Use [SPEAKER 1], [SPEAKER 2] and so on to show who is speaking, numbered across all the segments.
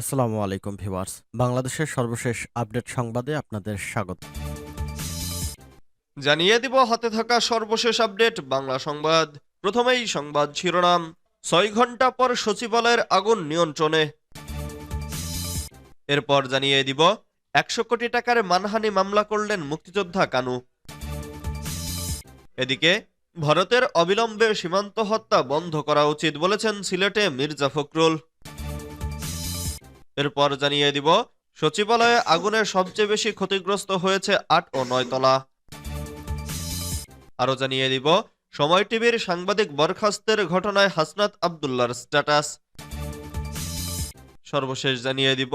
[SPEAKER 1] আসসালামু আলাইকুম ভিউয়ার্স। বাংলাদেশের সর্বশেষ আপডেট সংবাদে আপনাদের স্বাগত।
[SPEAKER 2] জানিয়ে দিব হাতে থাকা সর্বশেষ আপডেট, বাংলা সংবাদ। প্রথমেই সংবাদ শিরোনাম, ছয় ঘণ্টা পর সচিবালয়ের আগুন নিয়ন্ত্রণে। এরপর জানিয়ে দিব, একশো কোটি টাকার মানহানি মামলা করলেন মুক্তিযোদ্ধা কানু। এদিকে, ভারতের অবিলম্বে সীমান্ত হত্যা বন্ধ করা উচিত বলেছেন সিলেটে মির্জা ফখরুল। এরপর জানিয়ে দিব, সচিবালয়ে আগুনে সবচেয়ে বেশি ক্ষতিগ্রস্ত হয়েছে আট ও নয় তলা। আরও জানিয়ে দিব, সময় টিভির সাংবাদিক বরখাস্তের ঘটনায় হাসনাত আবদুল্লার স্ট্যাটাস। সর্বশেষ জানিয়ে দিব,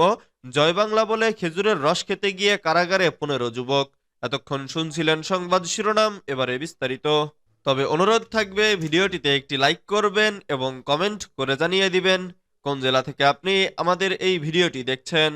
[SPEAKER 2] জয় বাংলা বলে খেজুরের রস খেতে গিয়ে কারাগারে পনেরো যুবক। এতক্ষণ শুনছিলেন সংবাদ শিরোনাম, এবারে বিস্তারিত। তবে অনুরোধ থাকবে, ভিডিওটিতে একটি লাইক করবেন এবং কমেন্ট করে জানিয়ে দিবেন। কোন জেলা থেকে আপনি আমাদের এই ভিডিওটি দেখছেন?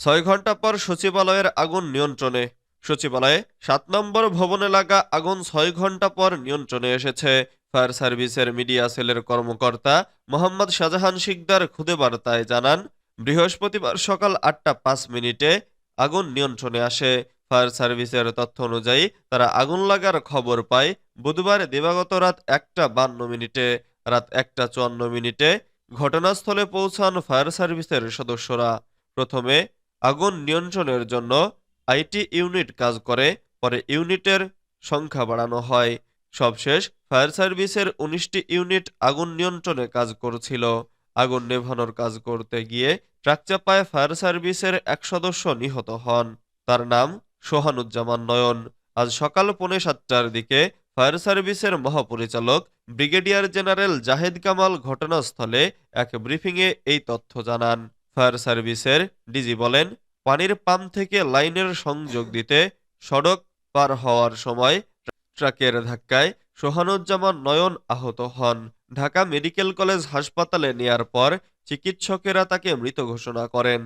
[SPEAKER 2] ছয় ঘণ্টা পর সচিবালয়ের আগুন নিয়ন্ত্রণে। সচিবালয়ে সাত নম্বর ভবনে লাগা আগুন ছয় ঘণ্টা পর নিয়ন্ত্রণে এসেছে। ফায়ার সার্ভিসের মিডিয়া সেলের কর্মকর্তা মোহাম্মদ শাহজাহান শিকদার খুদে বার্তায় জানান, বৃহস্পতিবার সকাল আটটা পাঁচ মিনিটে আগুন নিয়ন্ত্রণে আসে। ফায়ার সার্ভিসের তথ্য অনুযায়ী তারা আগুন লাগার খবর পায় বুধবার দিবাগত রাত একটা বান্ন মিনিটে। রাত একটা চুয়ান্ন মিনিটে ঘটনাস্থলে পৌঁছান ফায়ার সার্ভিসের সদস্যরা। প্রথমে আগুন নিয়ন্ত্রণের জন্য আইটি ইউনিট কাজ করে, পরে ইউনিটের সংখ্যা বাড়ানো হয়। সবশেষ ফায়ার সার্ভিসের উনিশটি ইউনিট আগুন নিয়ন্ত্রণে কাজ করছিল। আগুন নেভানোর কাজ করতে গিয়ে ট্রাক চাপায় ফায়ার সার্ভিসের এক সদস্য নিহত হন। তার নাম সোহানুজ্জামান নয়ন। আজ সকাল পৌনে সাতটার দিকে ফায়ার সার্ভিসের মহাপরিচালক ব্রিগেডিয়ার জেনারেল জাহেদ কামাল ঘটনাস্থলে এক ব্রিফিংয়ে এই তথ্য জানান। ফায়ার সার্ভিসের ডিজি বলেন, পানির পাম্প থেকে লাইনের সংযোগ দিতে সড়ক পার হওয়ার সময় ট্রাকের ধাক্কায় সোহানুজ্জামান নয়ন আহত হন। ঢাকা মেডিকেল কলেজ হাসপাতালে নেয়ার পর চিকিৎসকেরা তাকে মৃত ঘোষণা করেন।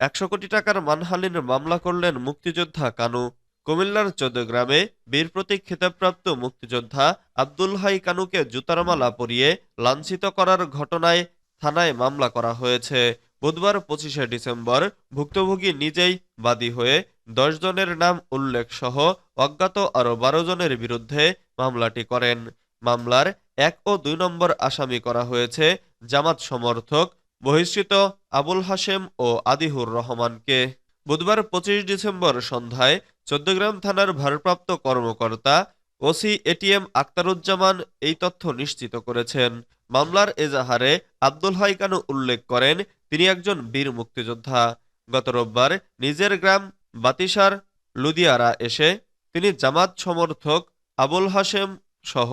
[SPEAKER 2] একশো কোটি টাকার মানহানির মামলা করলেন মুক্তিযোদ্ধা কানু। কুমিল্লার চৌদ্দগ্রামে বীর প্রতীক খেতাবপ্রাপ্ত মুক্তিযোদ্ধা আব্দুল হাই কানুকে জুতার মালা পরিয়ে লাঞ্ছিত করার ঘটনায় থানায় মামলা করা হয়েছে। বুধবার পঁচিশে ডিসেম্বর ভুক্তভোগী নিজেই বাদী হয়ে দশ জনের নাম উল্লেখ সহ অজ্ঞাত আরও বারো জনের বিরুদ্ধে মামলাটি করেন। মামলার এক ও দুই নম্বর আসামি করা হয়েছে জামাত সমর্থক বহিষ্কৃত আবুল হাশেম ও আদিহুর রহমানকে। বুধবার পঁচিশ ডিসেম্বর সন্ধ্যায় চৌদ্দগ্রাম থানার ভারপ্রাপ্ত কর্মকর্তা ওসি এটিএম আক্তারুজ্জামান এই তথ্য নিশ্চিত করেছেন। মামলার এজাহারে আব্দুল হাইকানু উল্লেখ করেন, তিনি একজন বীর মুক্তিযোদ্ধা। গত রোববার নিজের গ্রাম বাতিসার লুদিয়ারা এসে তিনি জামাত সমর্থক আবুল হাশেম সহ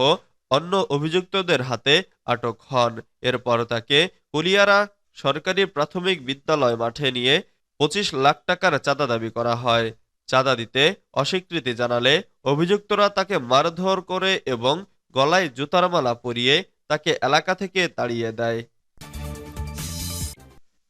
[SPEAKER 2] অন্য অভিযুক্তদের হাতে আটক হন। এরপর তাকে কুলিয়ারা সরকারি প্রাথমিক বিদ্যালয় মাঠে নিয়ে পঁচিশ লাখ টাকার চাঁদা দাবি করা হয়। চাঁদা দিতে অস্বীকৃতি জানালে অভিযুক্তরা তাকে মারধর করে এবং গলায় জুতার মালা পরিয়ে তাকে এলাকা থেকে তাড়িয়ে দেয়।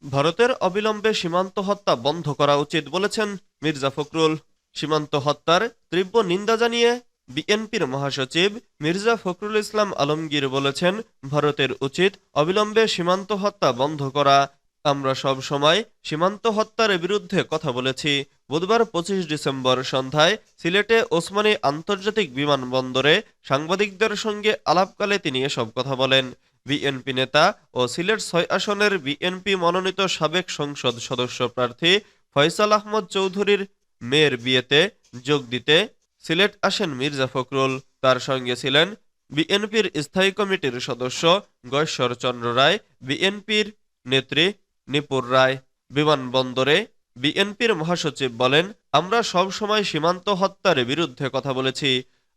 [SPEAKER 2] ভারতের অবিলম্বে সীমান্ত হত্যা বন্ধ করা উচিত বলেছেন মির্জা ফখরুল। সীমান্ত হত্যার তীব্র নিন্দা জানিয়ে বিএনপির মহাসচিব মির্জা ফখরুল ইসলাম আলমগীর বলেছেন, ভারতের উচিত অবিলম্বে সীমান্ত হত্যা বন্ধ করা। আমরা সব সময় সীমান্ত হত্যার বিরুদ্ধে কথা বলেছি। বুধবার পঁচিশ ডিসেম্বর সন্ধ্যায় সিলেটে ওসমানী আন্তর্জাতিক বিমানবন্দরে সাংবাদিকদের সঙ্গে আলাপকালে তিনি এসব কথা বলেন। বিএনপি নেতা ও সিলেট ছয় আসনের বিএনপি মনোনীত সাবেক সংসদ সদস্য প্রার্থী ফয়সাল আহমদ চৌধুরীর মেয়ের বিয়েতে যোগ দিতে সিলেট আসেন মির্জা ফখরুল। তার সঙ্গে ছিলেন বিএনপির স্থায়ী কমিটির সদস্য গয়েশ্বর চন্দ্র রায়, বিএনপির নেত্রী নিপুর রায়, বিমানবন্দরে বিএনপির মহাসচিব বলেন, আমরা সব সময় সীমান্ত হত্যার বিরুদ্ধে কথা বলেছি,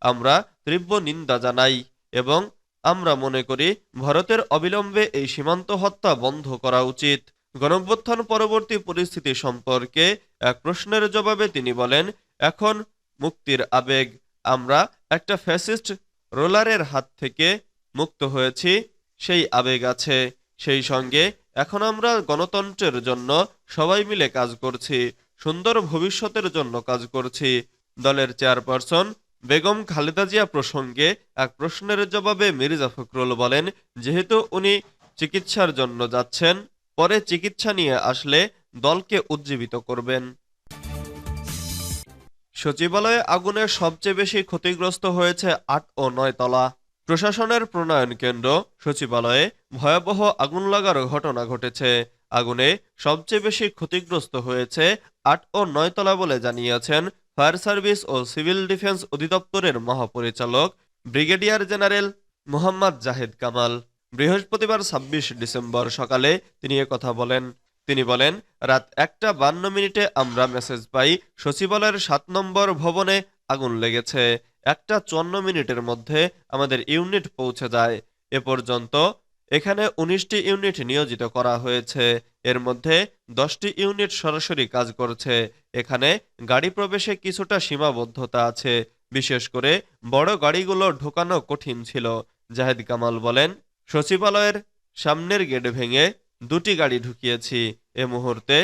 [SPEAKER 2] আমরা তীব্র নিন্দা জানাই এবং আমরা মনে করি ভারতের অবিলম্বে এই সীমান্ত হত্যা বন্ধ করা উচিত। গণঅভ্যুত্থান পরবর্তী পরিস্থিতি সম্পর্কে এক প্রশ্নের জবাবে তিনি বলেন, এখন মুক্তির আবেগ, আমরা একটা ফ্যাসিস্ট রোলারের হাত থেকে মুক্ত হয়েছি, সেই আবেগ আছে, সেই সঙ্গে এখন আমরা গণতন্ত্রের জন্য সবাই মিলে কাজ করছি, সুন্দর ভবিষ্যতের জন্য কাজ করছি। দলের চেয়ারপারসন বেগম খালেদা জিয়া প্রসঙ্গে এক প্রশ্নের জবাবে মির্জা ফখরুল বলেন, যেহেতু উনি চিকিৎসার জন্য যাচ্ছেন, পরে চিকিৎসা নিয়ে আসলে দলকে উজ্জীবিত করবেন। সচিবালয়ে আগুনে সবচেয়ে বেশি ক্ষতিগ্রস্ত হয়েছে আট ও নয় তলা। প্রশাসনের প্রণয়ন কেন্দ্র, সচিবালয়ে ভয়াবহ আগুন লাগার ঘটনা ঘটেছে। আগুনে সবচেয়ে বেশি ক্ষতিগ্রস্ত হয়েছে আট ও নয় তলা বলে জানিয়েছেন ফায়ার সার্ভিস ও সিভিল ডিফেন্স অধিদপ্তরের মহাপরিচালক ব্রিগেডিয়ার জেনারেল মোহাম্মদ জাহেদ কামাল। বৃহস্পতিবার ছাব্বিশ ডিসেম্বর সকালে তিনি কথা বলেন। তিনি বলেন, রাত একটা বান্ন মিনিটে আমরা মেসেজ পাই সচিবালয়ের সাত নম্বর ভবনে আগুন লেগেছে। একটা চুয়ান্ন মিনিটের মধ্যে আমাদের ইউনিট পৌঁছে যায়। এ পর্যন্ত এখানে উনিশটি ইউনিট নিয়োজিত করা হয়েছে। এর মধ্যে দশটি ইউনিট সরাসরি কাজ করছে। এখানে গাড়ি প্রবেশে কিছুটা সীমাবদ্ধতা আছে। বিশেষ করে বড় গাড়িগুলো ঢোকানো কঠিন ছিল। জাহেদ কামাল বলেন, সচিবালয়ের সামনের গেট ভেঙে দুটি গাড়ি ঢুকিয়েছি। এ মুহূর্তে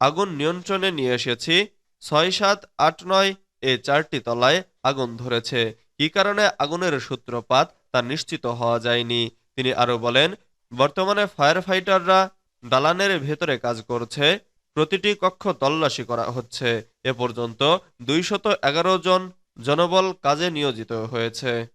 [SPEAKER 2] আগুন নিয়ন্ত্রণে নিয়ে এসেছি। ছয় সাত আট নয় এ চারটি তলায় আগুন ধরেছে। কী কারণে আগুনের সূত্রপাত তা নিশ্চিত হওয়া যায়নি। তিনি আরও বলেন, বর্তমানে ফায়ার ফাইটাররা দালানের ভেতরে কাজ করছে। প্রতিটি কক্ষ তল্লাশি করা হচ্ছে। এ পর্যন্ত দুইশত এগারো জন জনবল কাজে নিয়োজিত হয়েছে।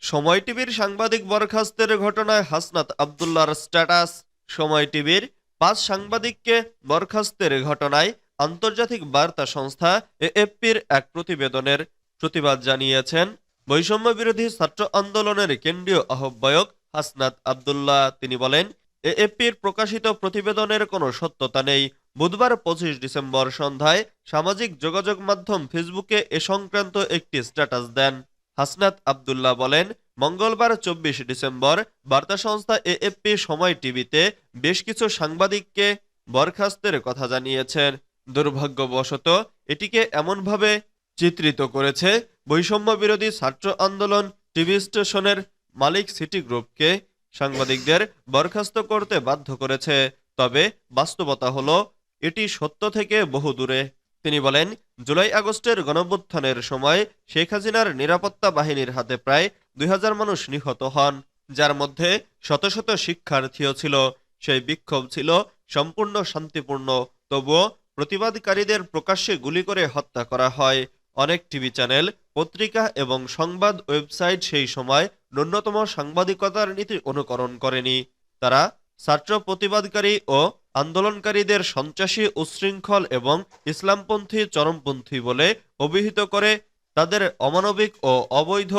[SPEAKER 2] সময় টিভির সাংবাদিক বরখাস্তের ঘটনায় হাসনাত আবদুল্লাহর স্ট্যাটাস। সময় টিভির পাঁচ সাংবাদিককে বরখাস্তের ঘটনায় আন্তর্জাতিক বার্তা সংস্থা এএফপির এক প্রতিবেদনের প্রতিবাদ জানিয়েছেন বৈষম্য বিরোধী ছাত্র আন্দোলনের কেন্দ্রীয় আহ্বায়ক হাসনাত আবদুল্লাহ। তিনি বলেন, এএফপির প্রকাশিত প্রতিবেদনের কোনো সত্যতা নেই। বুধবার পঁচিশ ডিসেম্বর সন্ধ্যায় সামাজিক যোগাযোগ মাধ্যম ফেসবুকে এ সংক্রান্ত একটি স্ট্যাটাস দেন। হাসনাত আবদুল্লাহ বলেন, মঙ্গলবার চব্বিশ ডিসেম্বর বার্তা সংস্থা এএফপি সময় টিভিতে বেশ কিছু সাংবাদিককে বরখাস্তের কথা জানিয়েছেন। দুর্ভাগ্যবশত এটিকে এমনভাবে চিত্রিত করেছে বৈষম্য বিরোধী ছাত্র আন্দোলন টিভি স্টেশনের মালিক সিটি গ্রুপকে সাংবাদিকদের বরখাস্ত করতে বাধ্য করেছে। তবে বাস্তবতা হলো, এটি সত্য থেকে বহু দূরে। তিনি বলেন, জুলাই আগস্টের গণভ্যুত্থানের সময় শেখ হাসিনার নিরাপত্তা বাহিনীর হাতে প্রায় দুই হাজার মানুষ নিহত হন, যার মধ্যে শত শত শিক্ষার্থীও ছিল। সেই বিক্ষোভ ছিল সম্পূর্ণ শান্তিপূর্ণ, তবুও প্রতিবাদকারীদের প্রকাশ্যে গুলি করে হত্যা করা হয়। অনেক টিভি চ্যানেল, পত্রিকা এবং সংবাদ ওয়েবসাইট সেই সময় ন্যূনতম সাংবাদিকতার নীতি অনুকরণ করেনি। তারা ছাত্র প্রতিবাদকারী ও আন্দোলনকারীদের সন্ত্রাসী উচ্ছৃঙ্খল এবং ইসলামপন্থী চরমপন্থী বলে অভিহিত করে তাদের অমানবিক ও অবৈধ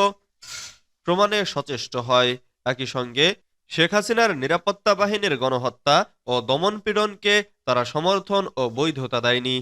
[SPEAKER 2] প্রমাণে সচেষ্ট হয়। একই সঙ্গে শেখ হাসিনার নিরাপত্তা বাহিনীর গণহত্যা ও দমনপীড়নকে তারা সমর্থন ও বৈধতা দেয়নি।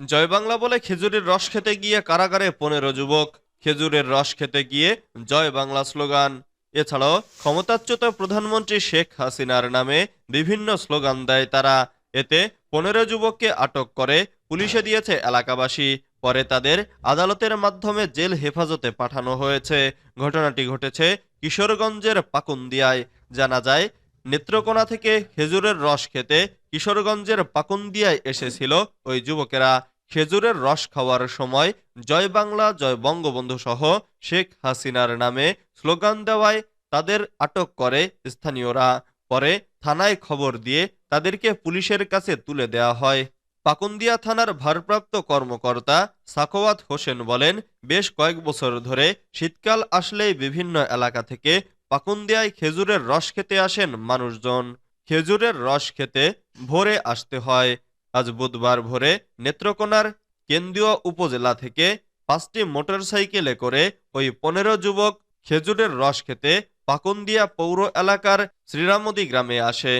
[SPEAKER 2] জয় বাংলা বলে খেজুরের রস খেতে গিয়ে কারাগারে পনেরো যুবক। খেজুরের রস খেতে গিয়ে জয় বাংলা স্লোগান। এছাড়াও ক্ষমতাচ্যুত প্রধানমন্ত্রী শেখ হাসিনার নামে বিভিন্ন স্লোগান দেয় তারা। এতে পনেরো যুবককে আটক করে পুলিশে দিয়েছে এলাকাবাসী। পরে তাদের আদালতের মাধ্যমে জেল হেফাজতে পাঠানো হয়েছে। ঘটনাটি ঘটেছে কিশোরগঞ্জের পাকুন্দিয়ায়। জানা যায় নেত্রকোনা থেকে খেজুরের রস খেতে কিশোরগঞ্জের পাকুন্দিয়ায় এসেছিল ওই যুবকেরা। খেজুরের রস খাওয়ার সময় জয় বাংলা, জয় বঙ্গবন্ধু সহ শেখ হাসিনার নামে স্লোগান দেওয়ায় তাদের আটক করে স্থানীয়রা। পরে থানায় খবর দিয়ে তাদেরকে পুলিশের কাছে তুলে দেওয়া হয়। পাকুন্দিয়া থানার ভারপ্রাপ্ত কর্মকর্তা সাখোয়াত হোসেন বলেন, বেশ কয়েক বছর ধরে শীতকাল আসলেই বিভিন্ন এলাকা থেকে পাকুন্দিয়ায় খেজুরের রস খেতে আসেন মানুষজন। খেজুরের রস খেতে ভোরে আসতে হয়। আজ বুধবার ভোরে নেত্রকোনার কেন্দ্রীয় উপজেলা থেকে পাঁচটি মোটরসাইকেলে করে ওই পনেরো যুবক খেজুরের রস খেতে পাকুন্দিয়া পৌর এলাকার শ্রীরামদী গ্রামে আসে।